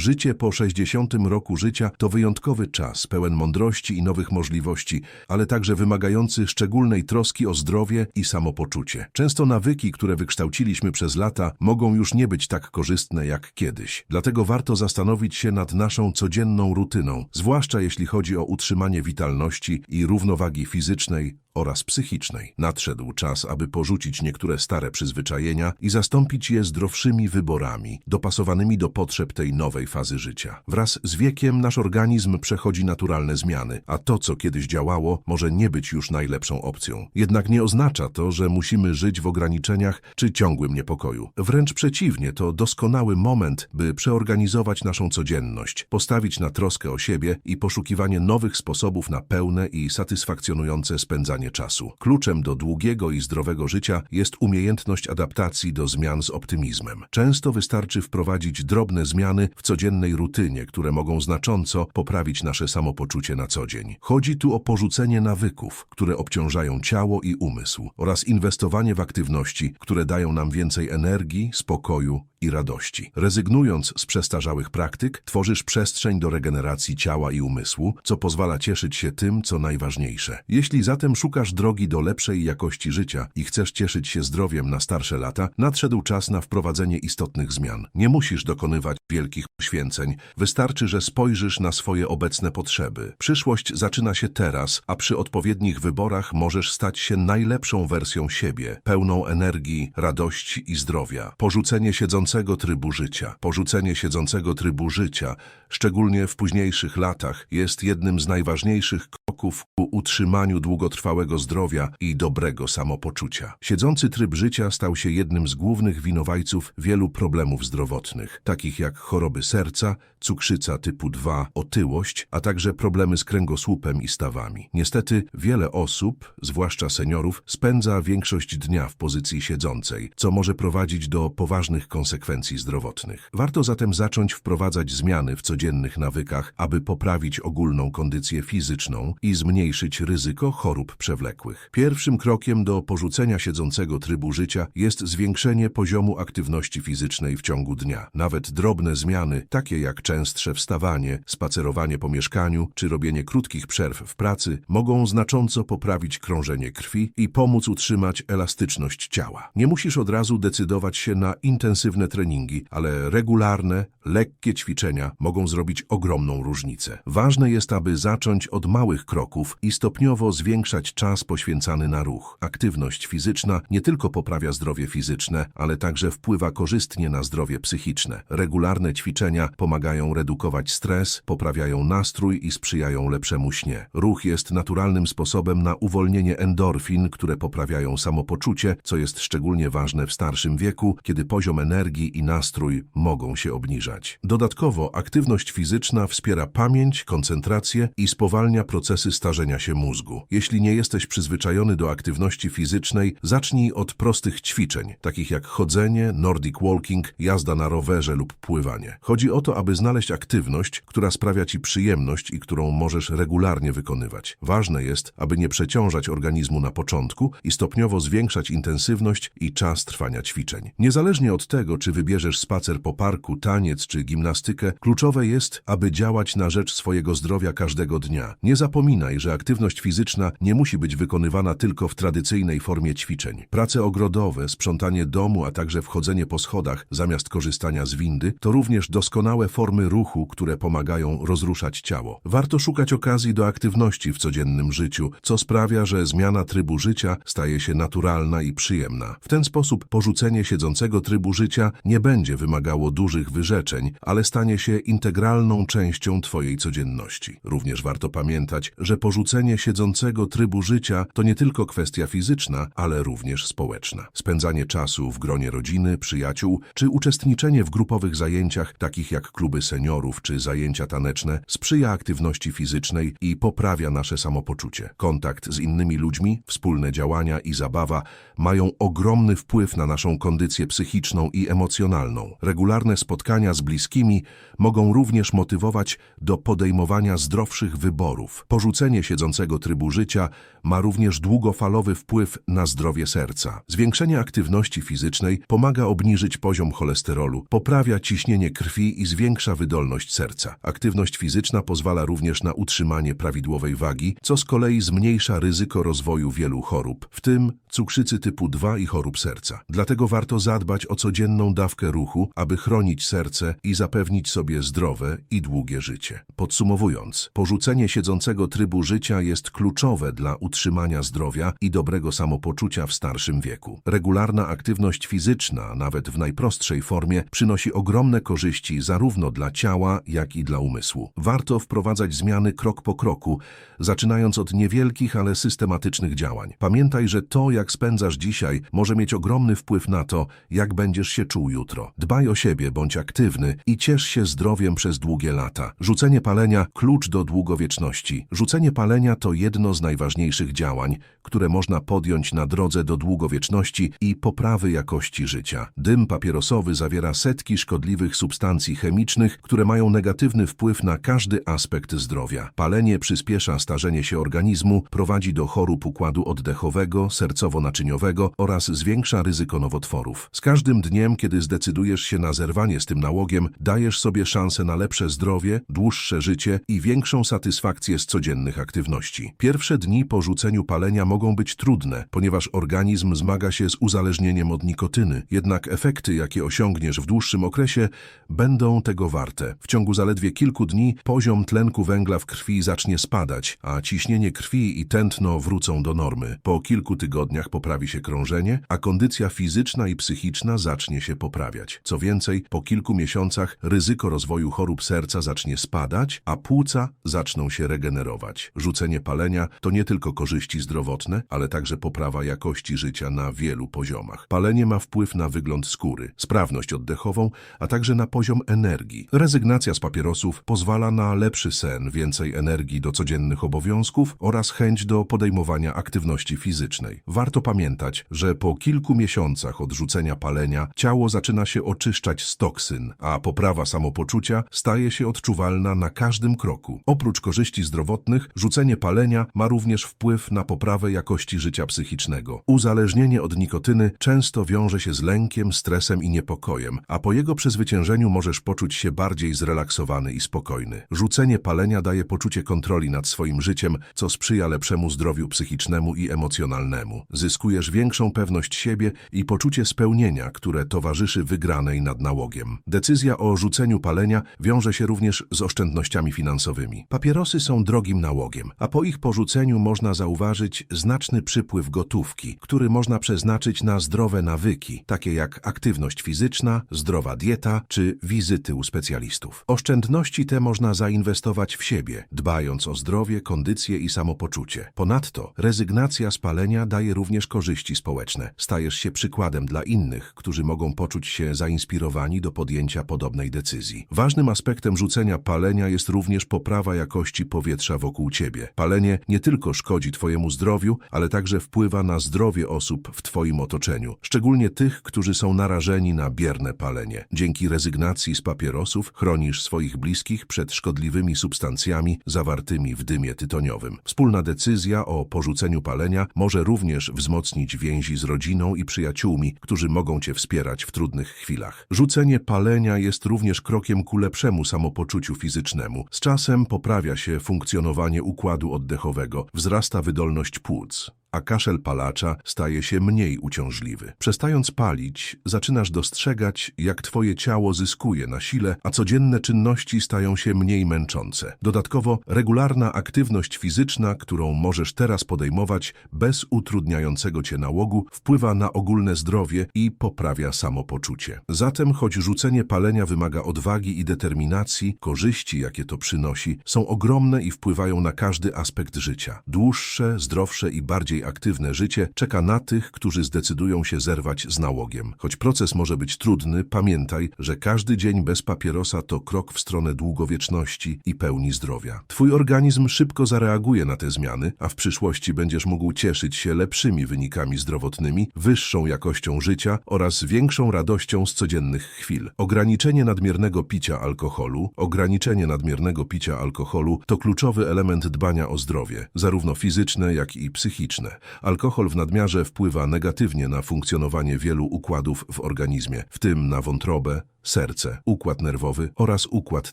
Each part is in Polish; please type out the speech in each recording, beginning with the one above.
Życie po 60 roku życia to wyjątkowy czas, pełen mądrości i nowych możliwości, ale także wymagający szczególnej troski o zdrowie i samopoczucie. Często nawyki, które wykształciliśmy przez lata, mogą już nie być tak korzystne jak kiedyś. Dlatego warto zastanowić się nad naszą codzienną rutyną, zwłaszcza jeśli chodzi o utrzymanie witalności i równowagi fizycznej oraz psychicznej. Nadszedł czas, aby porzucić niektóre stare przyzwyczajenia i zastąpić je zdrowszymi wyborami, dopasowanymi do potrzeb tej nowej fazy życia. Wraz z wiekiem nasz organizm przechodzi naturalne zmiany, a to, co kiedyś działało, może nie być już najlepszą opcją. Jednak nie oznacza to, że musimy żyć w ograniczeniach czy ciągłym niepokoju. Wręcz przeciwnie, to doskonały moment, by przeorganizować naszą codzienność, postawić na troskę o siebie i poszukiwanie nowych sposobów na pełne i satysfakcjonujące spędzanie czasu. Kluczem do długiego i zdrowego życia jest umiejętność adaptacji do zmian z optymizmem. Często wystarczy wprowadzić drobne zmiany w codziennej rutynie, które mogą znacząco poprawić nasze samopoczucie na co dzień. Chodzi tu o porzucenie nawyków, które obciążają ciało i umysł, oraz inwestowanie w aktywności, które dają nam więcej energii, spokoju i radości. Rezygnując z przestarzałych praktyk, tworzysz przestrzeń do regeneracji ciała i umysłu, co pozwala cieszyć się tym, co najważniejsze. Jeśli zatem szukasz drogi do lepszej jakości życia i chcesz cieszyć się zdrowiem na starsze lata, nadszedł czas na wprowadzenie istotnych zmian. Nie musisz dokonywać wielkich poświęceń, wystarczy, że spojrzysz na swoje obecne potrzeby. Przyszłość zaczyna się teraz, a przy odpowiednich wyborach możesz stać się najlepszą wersją siebie, pełną energii, radości i zdrowia. Porzucenie siedzącego trybu życia. Porzucenie siedzącego trybu życia, szczególnie w późniejszych latach, jest jednym z najważniejszych kroków ku utrzymaniu długotrwałego zdrowia i dobrego samopoczucia. Siedzący tryb życia stał się jednym z głównych winowajców wielu problemów zdrowotnych, takich jak choroby serca, cukrzyca typu 2, otyłość, a także problemy z kręgosłupem i stawami. Niestety wiele osób, zwłaszcza seniorów, spędza większość dnia w pozycji siedzącej, co może prowadzić do poważnych konsekwencji zdrowotnych. Warto zatem zacząć wprowadzać zmiany w codziennych nawykach, aby poprawić ogólną kondycję fizyczną i zmniejszyć ryzyko chorób przewlekłych. Pierwszym krokiem do porzucenia siedzącego trybu życia jest zwiększenie poziomu aktywności fizycznej w ciągu dnia. Nawet drobne zmiany, takie jak częstsze wstawanie, spacerowanie po mieszkaniu czy robienie krótkich przerw w pracy, mogą znacząco poprawić krążenie krwi i pomóc utrzymać elastyczność ciała. Nie musisz od razu decydować się na intensywne treningi, ale regularne, lekkie ćwiczenia mogą zrobić ogromną różnicę. Ważne jest, aby zacząć od małych kroków i stopniowo zwiększać czas poświęcany na ruch. Aktywność fizyczna nie tylko poprawia zdrowie fizyczne, ale także wpływa korzystnie na zdrowie psychiczne. Regularne ćwiczenia pomagają redukować stres, poprawiają nastrój i sprzyjają lepszemu śnie. Ruch jest naturalnym sposobem na uwolnienie endorfin, które poprawiają samopoczucie, co jest szczególnie ważne w starszym wieku, kiedy poziom energii i nastrój mogą się obniżać. Dodatkowo aktywność fizyczna wspiera pamięć, koncentrację i spowalnia procesy starzenia się mózgu. Jeśli nie jesteś przyzwyczajony do aktywności fizycznej, zacznij od prostych ćwiczeń, takich jak chodzenie, nordic walking, jazda na rowerze lub pływanie. Chodzi o to, aby znaleźć aktywność, która sprawia ci przyjemność i którą możesz regularnie wykonywać. Ważne jest, aby nie przeciążać organizmu na początku i stopniowo zwiększać intensywność i czas trwania ćwiczeń. Niezależnie od tego, czy wybierzesz spacer po parku, taniec czy gimnastykę, kluczowe jest, aby działać na rzecz swojego zdrowia każdego dnia. Nie zapominaj, że aktywność fizyczna nie musi być wykonywana tylko w tradycyjnej formie ćwiczeń. Prace ogrodowe, sprzątanie domu, a także wchodzenie po schodach zamiast korzystania z windy to również doskonałe formy ruchu, które pomagają rozruszać ciało. Warto szukać okazji do aktywności w codziennym życiu, co sprawia, że zmiana trybu życia staje się naturalna i przyjemna. W ten sposób porzucenie siedzącego trybu życia nie będzie wymagało dużych wyrzeczeń, ale stanie się integralną częścią Twojej codzienności. Również warto pamiętać, że porzucenie siedzącego trybu życia to nie tylko kwestia fizyczna, ale również społeczna. Spędzanie czasu w gronie rodziny, przyjaciół czy uczestniczenie w grupowych zajęciach, takich jak kluby seniorów czy zajęcia taneczne, sprzyja aktywności fizycznej i poprawia nasze samopoczucie. Kontakt z innymi ludźmi, wspólne działania i zabawa mają ogromny wpływ na naszą kondycję psychiczną i emocjonalną. Regularne spotkania z bliskimi mogą również motywować do podejmowania zdrowszych wyborów. Porzucenie siedzącego trybu życia ma również długofalowy wpływ na zdrowie serca. Zwiększenie aktywności fizycznej pomaga obniżyć poziom cholesterolu, poprawia ciśnienie krwi i zwiększa wydolność serca. Aktywność fizyczna pozwala również na utrzymanie prawidłowej wagi, co z kolei zmniejsza ryzyko rozwoju wielu chorób, w tym cukrzycy typu 2 i chorób serca. Dlatego warto zadbać o codzienną dawkę ruchu, aby chronić serce i zapewnić sobie zdrowe i długie życie. Podsumowując, porzucenie siedzącego trybu życia jest kluczowe dla utrzymania zdrowia i dobrego samopoczucia w starszym wieku. Regularna aktywność fizyczna, nawet w najprostszej formie, przynosi ogromne korzyści zarówno dla ciała, jak i dla umysłu. Warto wprowadzać zmiany krok po kroku, zaczynając od niewielkich, ale systematycznych działań. Pamiętaj, że to, jak spędzasz dzisiaj, może mieć ogromny wpływ na to, jak będziesz się czuł jutro. Dbaj o siebie, bądź aktywny i ciesz się zdrowiem przez długie lata. Rzucenie palenia klucz do długowieczności. Rzucenie palenia to jedno z najważniejszych działań, które można podjąć na drodze do długowieczności i poprawy jakości życia. Dym papierosowy zawiera setki szkodliwych substancji chemicznych, które mają negatywny wpływ na każdy aspekt zdrowia. Palenie przyspiesza starzenie się organizmu, prowadzi do chorób układu oddechowego, sercowo-naczyniowego oraz zwiększa ryzyko nowotworów. Z każdym dniem, kiedy zdecydujesz się na zerwanie z tym nałogiem, dajesz sobie szansę na lepsze zdrowie, dłuższe życie i większą satysfakcję z codziennych aktywności. Pierwsze dni po rzuceniu palenia mogą być trudne, ponieważ organizm zmaga się z uzależnieniem od nikotyny. Jednak efekty, jakie osiągniesz w dłuższym okresie, będą tego warte. W ciągu zaledwie kilku dni poziom tlenku węgla w krwi zacznie spadać, a ciśnienie krwi i tętno wrócą do normy. Po kilku tygodniach poprawi się krążenie, a kondycja fizyczna i psychiczna zacznie się poprawiać. Co więcej, po kilku miesiącach ryzyko rozwoju chorób serca zacznie spadać, a płuca zaczną się regenerować. Rzucenie palenia to nie tylko korzyści zdrowotne, ale także poprawa jakości życia na wielu poziomach. Palenie ma wpływ na wygląd skóry, sprawność oddechową, a także na poziom energii. Rezygnacja z papierosów pozwala na lepszy sen, więcej energii do codziennych obowiązków oraz chęć do podejmowania aktywności fizycznej. Warto pamiętać, że po kilku miesiącach odrzucenia palenia ciało zaczyna się oczyszczać z toksyn, a poprawa samopoczucia staje się odczuwalna na każdym kroku. Oprócz korzyści zdrowotnych, rzucenie palenia ma również wpływ na poprawę jakości życia psychicznego. Uzależnienie od nikotyny często wiąże się z lękiem, stresem i niepokojem, a po jego przezwyciężeniu możesz poczuć się bardziej zrelaksowany i spokojny. Rzucenie palenia daje poczucie kontroli nad swoim życiem, co sprzyja lepszemu zdrowiu psychicznemu i emocjonalnemu. Zyskujesz większą pewność siebie i poczucie spełnienia, które towarzyszy wygranej nad nałogiem. Decyzja o rzuceniu palenia wiąże się również z oszczędnościami finansowymi. Papierosy są drogim nałogiem, a po ich porzuceniu można zauważyć znaczny przypływ gotówki, który można przeznaczyć na zdrowe nawyki, takie jak aktywność fizyczna, zdrowa dieta czy wizyty u specjalistów. Oszczędności te można zainwestować w siebie, dbając o zdrowie, kondycję i samopoczucie. Ponadto rezygnacja z palenia daje również korzyści społeczne. Stajesz się przykładem dla innych, którzy mogą poczuć się zainspirowani do podjęcia podobnej decyzji. Ważnym aspektem rzucenia palenia jest również poprawa jakości powietrza wokół ciebie. Palenie nie tylko szkodzi twojemu zdrowiu, ale także wpływa na zdrowie osób w twoim otoczeniu, szczególnie tych, którzy są narażeni na bierne palenie. Dzięki rezygnacji z papierosów chronisz swoich bliskich przed szkodliwymi substancjami zawartymi w dymie tytoniowym. Wspólna decyzja o porzuceniu palenia może również wzmocnić więzi z rodziną i przyjaciółmi, którzy mogą cię wspierać w trudnych chwilach. Rzucenie palenia jest również krokiem ku lepszemu samopoczuciu fizycznemu. Z czasem poprawia się funkcjonowanie układu oddechowego, wzrasta wydolność płuc a kaszel palacza staje się mniej uciążliwy. Przestając palić, zaczynasz dostrzegać, jak twoje ciało zyskuje na sile, a codzienne czynności stają się mniej męczące. Dodatkowo regularna aktywność fizyczna, którą możesz teraz podejmować bez utrudniającego cię nałogu, wpływa na ogólne zdrowie i poprawia samopoczucie. Zatem, choć rzucenie palenia wymaga odwagi i determinacji, korzyści, jakie to przynosi, są ogromne i wpływają na każdy aspekt życia. Dłuższe, zdrowsze i bardziej bardziej aktywne życie czeka na tych, którzy zdecydują się zerwać z nałogiem. Choć proces może być trudny, pamiętaj, że każdy dzień bez papierosa to krok w stronę długowieczności i pełni zdrowia. Twój organizm szybko zareaguje na te zmiany, a w przyszłości będziesz mógł cieszyć się lepszymi wynikami zdrowotnymi, wyższą jakością życia oraz większą radością z codziennych chwil. Ograniczenie nadmiernego picia alkoholu, ograniczenie nadmiernego picia alkoholu to kluczowy element dbania o zdrowie, zarówno fizyczne, jak i psychiczne. Alkohol w nadmiarze wpływa negatywnie na funkcjonowanie wielu układów w organizmie, w tym na wątrobę, serce, układ nerwowy oraz układ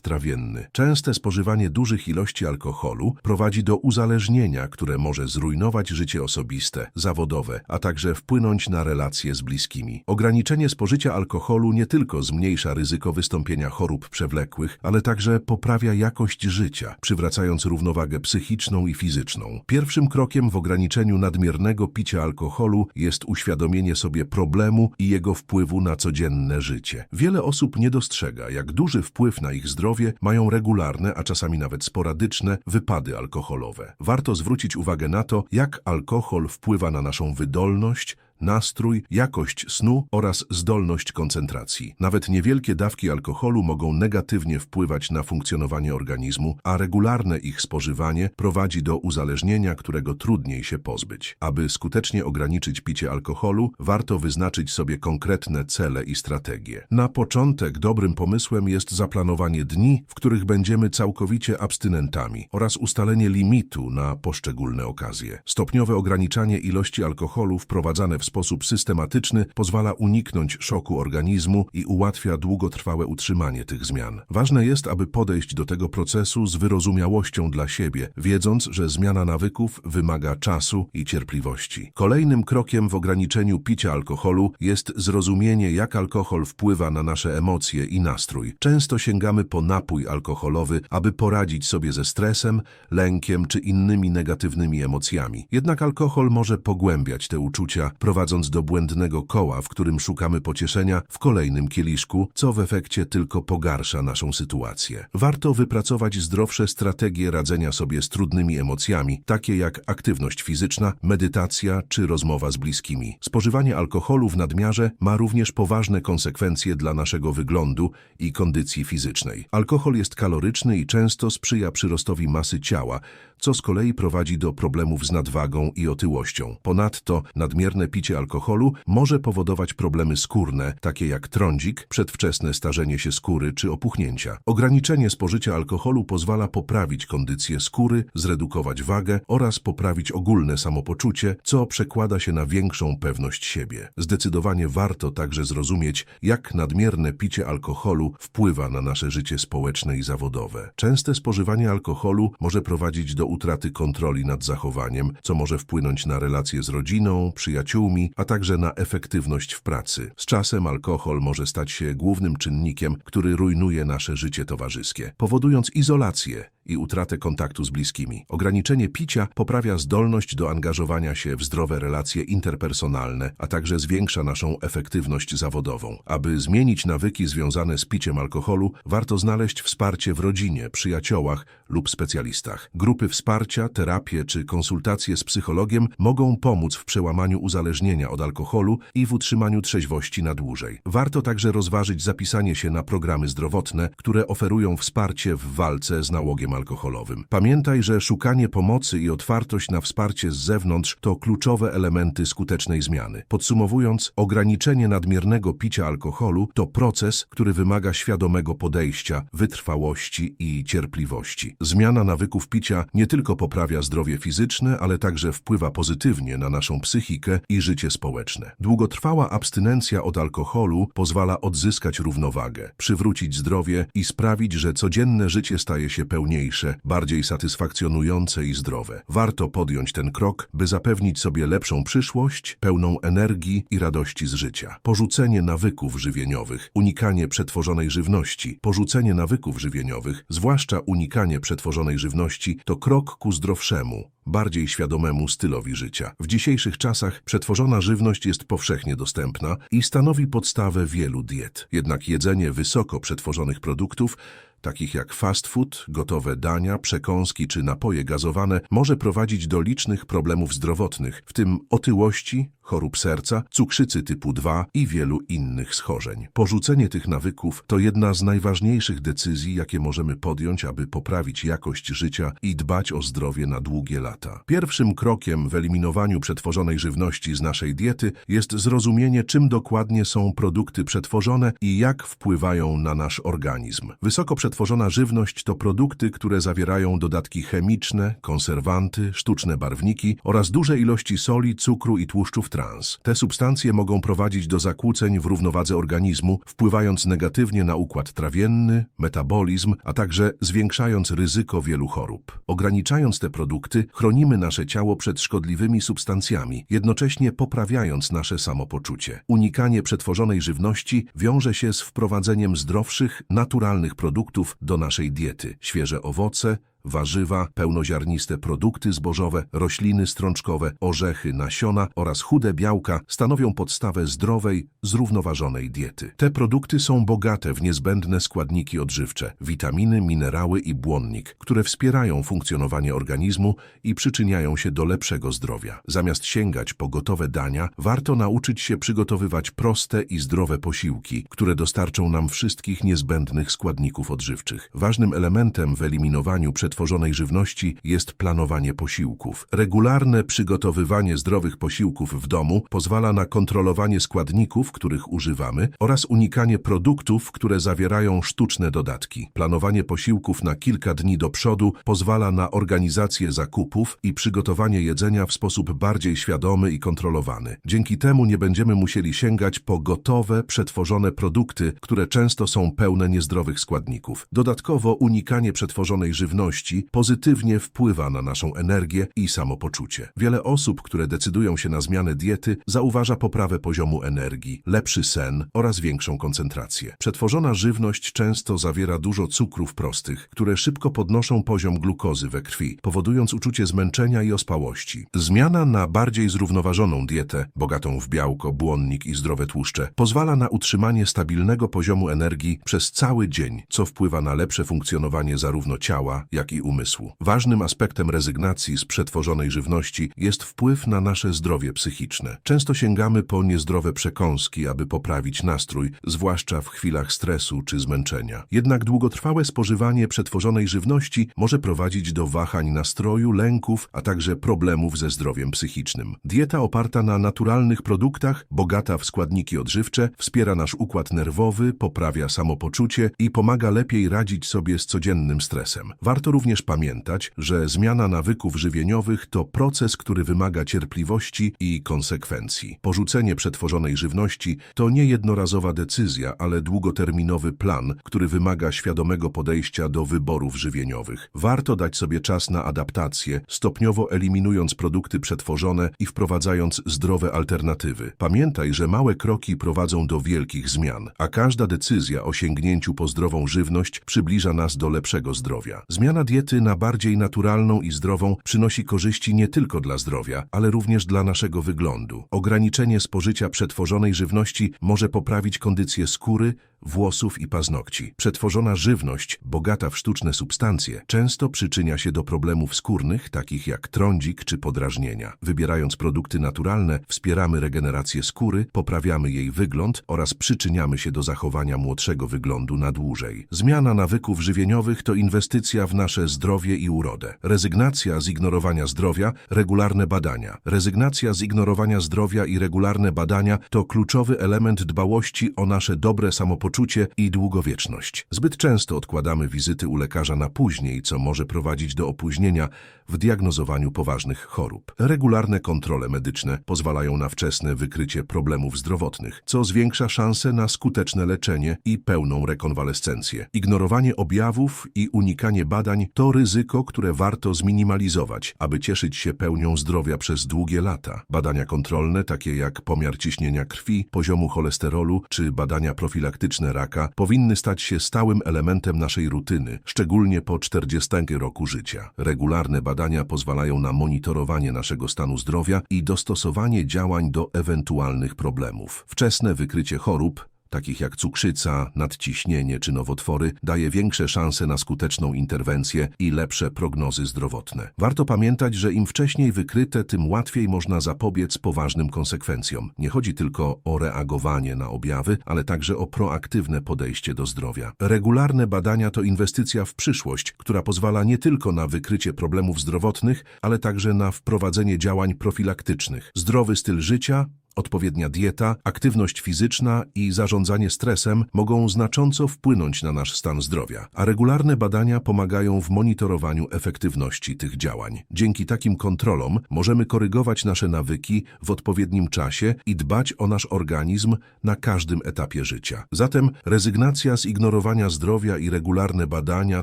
trawienny. Częste spożywanie dużych ilości alkoholu prowadzi do uzależnienia, które może zrujnować życie osobiste, zawodowe, a także wpłynąć na relacje z bliskimi. Ograniczenie spożycia alkoholu nie tylko zmniejsza ryzyko wystąpienia chorób przewlekłych, ale także poprawia jakość życia, przywracając równowagę psychiczną i fizyczną. Pierwszym krokiem w ograniczeniu nadmiernego picia alkoholu jest uświadomienie sobie problemu i jego wpływu na codzienne życie. Wiele osób nie dostrzega, jak duży wpływ na ich zdrowie mają regularne, a czasami nawet sporadyczne wypady alkoholowe. Warto zwrócić uwagę na to, jak alkohol wpływa na naszą wydolność, nastrój, jakość snu oraz zdolność koncentracji. Nawet niewielkie dawki alkoholu mogą negatywnie wpływać na funkcjonowanie organizmu, a regularne ich spożywanie prowadzi do uzależnienia, którego trudniej się pozbyć. Aby skutecznie ograniczyć picie alkoholu, warto wyznaczyć sobie konkretne cele i strategie. Na początek dobrym pomysłem jest zaplanowanie dni, w których będziemy całkowicie abstynentami oraz ustalenie limitu na poszczególne okazje. Stopniowe ograniczanie ilości alkoholu wprowadzane w sposób systematyczny pozwala uniknąć szoku organizmu i ułatwia długotrwałe utrzymanie tych zmian. Ważne jest, aby podejść do tego procesu z wyrozumiałością dla siebie, wiedząc, że zmiana nawyków wymaga czasu i cierpliwości. Kolejnym krokiem w ograniczeniu picia alkoholu jest zrozumienie, jak alkohol wpływa na nasze emocje i nastrój. Często sięgamy po napój alkoholowy, aby poradzić sobie ze stresem, lękiem czy innymi negatywnymi emocjami. Jednak alkohol może pogłębiać te uczucia, prowadząc do błędnego koła, w którym szukamy pocieszenia w kolejnym kieliszku, co w efekcie tylko pogarsza naszą sytuację. Warto wypracować zdrowsze strategie radzenia sobie z trudnymi emocjami, takie jak aktywność fizyczna, medytacja czy rozmowa z bliskimi. Spożywanie alkoholu w nadmiarze ma również poważne konsekwencje dla naszego wyglądu i kondycji fizycznej. Alkohol jest kaloryczny i często sprzyja przyrostowi masy ciała, co z kolei prowadzi do problemów z nadwagą i otyłością. Ponadto nadmierne picie alkoholu może powodować problemy skórne, takie jak trądzik, przedwczesne starzenie się skóry czy opuchnięcia. Ograniczenie spożycia alkoholu pozwala poprawić kondycję skóry, zredukować wagę oraz poprawić ogólne samopoczucie, co przekłada się na większą pewność siebie. Zdecydowanie warto także zrozumieć, jak nadmierne picie alkoholu wpływa na nasze życie społeczne i zawodowe. Częste spożywanie alkoholu może prowadzić do utraty kontroli nad zachowaniem, co może wpłynąć na relacje z rodziną, przyjaciółmi, a także na efektywność w pracy. Z czasem alkohol może stać się głównym czynnikiem, który rujnuje nasze życie towarzyskie, powodując izolację i utratę kontaktu z bliskimi. Ograniczenie picia poprawia zdolność do angażowania się w zdrowe relacje interpersonalne, a także zwiększa naszą efektywność zawodową. Aby zmienić nawyki związane z piciem alkoholu, warto znaleźć wsparcie w rodzinie, przyjaciołach lub specjalistach. Grupy wsparcia, terapie czy konsultacje z psychologiem mogą pomóc w przełamaniu uzależnienia od alkoholu i w utrzymaniu trzeźwości na dłużej. Warto także rozważyć zapisanie się na programy zdrowotne, które oferują wsparcie w walce z nałogiem alkoholowym. Pamiętaj, że szukanie pomocy i otwartość na wsparcie z zewnątrz to kluczowe elementy skutecznej zmiany. Podsumowując, ograniczenie nadmiernego picia alkoholu to proces, który wymaga świadomego podejścia, wytrwałości i cierpliwości. Zmiana nawyków picia nie tylko poprawia zdrowie fizyczne, ale także wpływa pozytywnie na naszą psychikę i życie społeczne. Długotrwała abstynencja od alkoholu pozwala odzyskać równowagę, przywrócić zdrowie i sprawić, że codzienne życie staje się pełniejsze, bardziej satysfakcjonujące i zdrowe. Warto podjąć ten krok, by zapewnić sobie lepszą przyszłość, pełną energii i radości z życia. Porzucenie nawyków żywieniowych, unikanie przetworzonej żywności, porzucenie nawyków żywieniowych, zwłaszcza unikanie przetworzonej żywności, to krok ku zdrowszemu, bardziej świadomemu stylowi życia. W dzisiejszych czasach przetworzona żywność jest powszechnie dostępna i stanowi podstawę wielu diet. Jednak jedzenie wysoko przetworzonych produktów takich jak fast food, gotowe dania, przekąski czy napoje gazowane, może prowadzić do licznych problemów zdrowotnych, w tym otyłości, chorób serca, cukrzycy typu 2 i wielu innych schorzeń. Porzucenie tych nawyków to jedna z najważniejszych decyzji, jakie możemy podjąć, aby poprawić jakość życia i dbać o zdrowie na długie lata. Pierwszym krokiem w eliminowaniu przetworzonej żywności z naszej diety jest zrozumienie, czym dokładnie są produkty przetworzone i jak wpływają na nasz organizm. Wysoko przetworzona żywność to produkty, które zawierają dodatki chemiczne, konserwanty, sztuczne barwniki oraz duże ilości soli, cukru i tłuszczów trans. Te substancje mogą prowadzić do zakłóceń w równowadze organizmu, wpływając negatywnie na układ trawienny, metabolizm, a także zwiększając ryzyko wielu chorób. Ograniczając te produkty, chronimy nasze ciało przed szkodliwymi substancjami, jednocześnie poprawiając nasze samopoczucie. Unikanie przetworzonej żywności wiąże się z wprowadzeniem zdrowszych, naturalnych produktów do naszej diety. Świeże owoce, warzywa, pełnoziarniste produkty zbożowe, rośliny strączkowe, orzechy, nasiona oraz chude białka stanowią podstawę zdrowej, zrównoważonej diety. Te produkty są bogate w niezbędne składniki odżywcze, witaminy, minerały i błonnik, które wspierają funkcjonowanie organizmu i przyczyniają się do lepszego zdrowia. Zamiast sięgać po gotowe dania, warto nauczyć się przygotowywać proste i zdrowe posiłki, które dostarczą nam wszystkich niezbędnych składników odżywczych. Ważnym elementem w eliminowaniu przetworzonej żywności jest planowanie posiłków. Regularne przygotowywanie zdrowych posiłków w domu pozwala na kontrolowanie składników, których używamy oraz unikanie produktów, które zawierają sztuczne dodatki. Planowanie posiłków na kilka dni do przodu pozwala na organizację zakupów i przygotowanie jedzenia w sposób bardziej świadomy i kontrolowany. Dzięki temu nie będziemy musieli sięgać po gotowe, przetworzone produkty, które często są pełne niezdrowych składników. Dodatkowo unikanie przetworzonej żywności pozytywnie wpływa na naszą energię i samopoczucie. Wiele osób, które decydują się na zmianę diety, zauważa poprawę poziomu energii, lepszy sen oraz większą koncentrację. Przetworzona żywność często zawiera dużo cukrów prostych, które szybko podnoszą poziom glukozy we krwi, powodując uczucie zmęczenia i ospałości. Zmiana na bardziej zrównoważoną dietę, bogatą w białko, błonnik i zdrowe tłuszcze, pozwala na utrzymanie stabilnego poziomu energii przez cały dzień, co wpływa na lepsze funkcjonowanie zarówno ciała, jak i umysłu. Ważnym aspektem rezygnacji z przetworzonej żywności jest wpływ na nasze zdrowie psychiczne. Często sięgamy po niezdrowe przekąski, aby poprawić nastrój, zwłaszcza w chwilach stresu czy zmęczenia. Jednak długotrwałe spożywanie przetworzonej żywności może prowadzić do wahań nastroju, lęków, a także problemów ze zdrowiem psychicznym. Dieta oparta na naturalnych produktach, bogata w składniki odżywcze, wspiera nasz układ nerwowy, poprawia samopoczucie i pomaga lepiej radzić sobie z codziennym stresem. Warto również pamiętać, że zmiana nawyków żywieniowych to proces, który wymaga cierpliwości i konsekwencji. Porzucenie przetworzonej żywności to nie jednorazowa decyzja, ale długoterminowy plan, który wymaga świadomego podejścia do wyborów żywieniowych. Warto dać sobie czas na adaptację, stopniowo eliminując produkty przetworzone i wprowadzając zdrowe alternatywy. Pamiętaj, że małe kroki prowadzą do wielkich zmian, a każda decyzja o sięgnięciu po zdrową żywność przybliża nas do lepszego zdrowia. Zmiana diety na bardziej naturalną i zdrową przynosi korzyści nie tylko dla zdrowia, ale również dla naszego wyglądu. Ograniczenie spożycia przetworzonej żywności może poprawić kondycję skóry, włosów i paznokci. Przetworzona żywność, bogata w sztuczne substancje, często przyczynia się do problemów skórnych, takich jak trądzik czy podrażnienia. Wybierając produkty naturalne, wspieramy regenerację skóry, poprawiamy jej wygląd oraz przyczyniamy się do zachowania młodszego wyglądu na dłużej. Zmiana nawyków żywieniowych to inwestycja w nasze zdrowie i urodę. Rezygnacja z ignorowania zdrowia, regularne badania. Rezygnacja z ignorowania zdrowia i regularne badania to kluczowy element dbałości o nasze dobre samopoczucie i długowieczność. Zbyt często odkładamy wizyty u lekarza na później, co może prowadzić do opóźnienia w diagnozowaniu poważnych chorób. Regularne kontrole medyczne pozwalają na wczesne wykrycie problemów zdrowotnych, co zwiększa szanse na skuteczne leczenie i pełną rekonwalescencję. Ignorowanie objawów i unikanie badań to ryzyko, które warto zminimalizować, aby cieszyć się pełnią zdrowia przez długie lata. Badania kontrolne, takie jak pomiar ciśnienia krwi, poziomu cholesterolu czy badania profilaktyczne raka, powinny stać się stałym elementem naszej rutyny, szczególnie po 40 roku życia. Regularne badania pozwalają na monitorowanie naszego stanu zdrowia i dostosowanie działań do ewentualnych problemów. Wczesne wykrycie chorób takich jak cukrzyca, nadciśnienie czy nowotwory, daje większe szanse na skuteczną interwencję i lepsze prognozy zdrowotne. Warto pamiętać, że im wcześniej wykryte, tym łatwiej można zapobiec poważnym konsekwencjom. Nie chodzi tylko o reagowanie na objawy, ale także o proaktywne podejście do zdrowia. Regularne badania to inwestycja w przyszłość, która pozwala nie tylko na wykrycie problemów zdrowotnych, ale także na wprowadzenie działań profilaktycznych. Zdrowy styl życia, Odpowiednia dieta, aktywność fizyczna i zarządzanie stresem mogą znacząco wpłynąć na nasz stan zdrowia, a regularne badania pomagają w monitorowaniu efektywności tych działań. Dzięki takim kontrolom możemy korygować nasze nawyki w odpowiednim czasie i dbać o nasz organizm na każdym etapie życia. Zatem rezygnacja z ignorowania zdrowia i regularne badania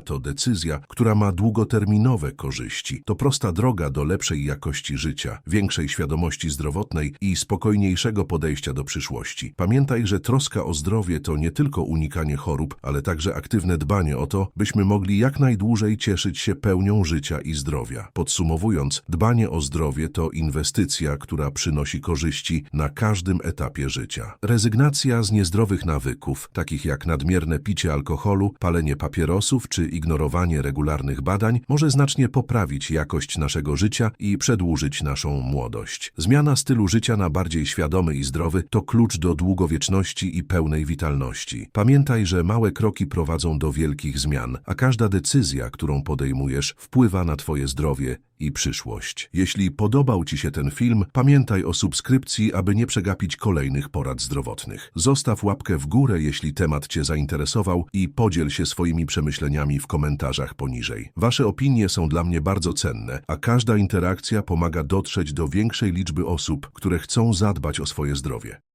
to decyzja, która ma długoterminowe korzyści. To prosta droga do lepszej jakości życia, większej świadomości zdrowotnej i spokojniejszego podejścia do przyszłości. Pamiętaj, że troska o zdrowie to nie tylko unikanie chorób, ale także aktywne dbanie o to, byśmy mogli jak najdłużej cieszyć się pełnią życia i zdrowia. Podsumowując, dbanie o zdrowie to inwestycja, która przynosi korzyści na każdym etapie życia. Rezygnacja z niezdrowych nawyków, takich jak nadmierne picie alkoholu, palenie papierosów czy ignorowanie regularnych badań, może znacznie poprawić jakość naszego życia i przedłużyć naszą młodość. Zmiana stylu życia na bardziej świadomy i zdrowy to klucz do długowieczności i pełnej witalności. Pamiętaj, że małe kroki prowadzą do wielkich zmian, a każda decyzja, którą podejmujesz, wpływa na Twoje zdrowie i przyszłość. Jeśli podobał Ci się ten film, pamiętaj o subskrypcji, aby nie przegapić kolejnych porad zdrowotnych. Zostaw łapkę w górę, jeśli temat Cię zainteresował i podziel się swoimi przemyśleniami w komentarzach poniżej. Wasze opinie są dla mnie bardzo cenne, a każda interakcja pomaga dotrzeć do większej liczby osób, które chcą zadbać o swoje zdrowie.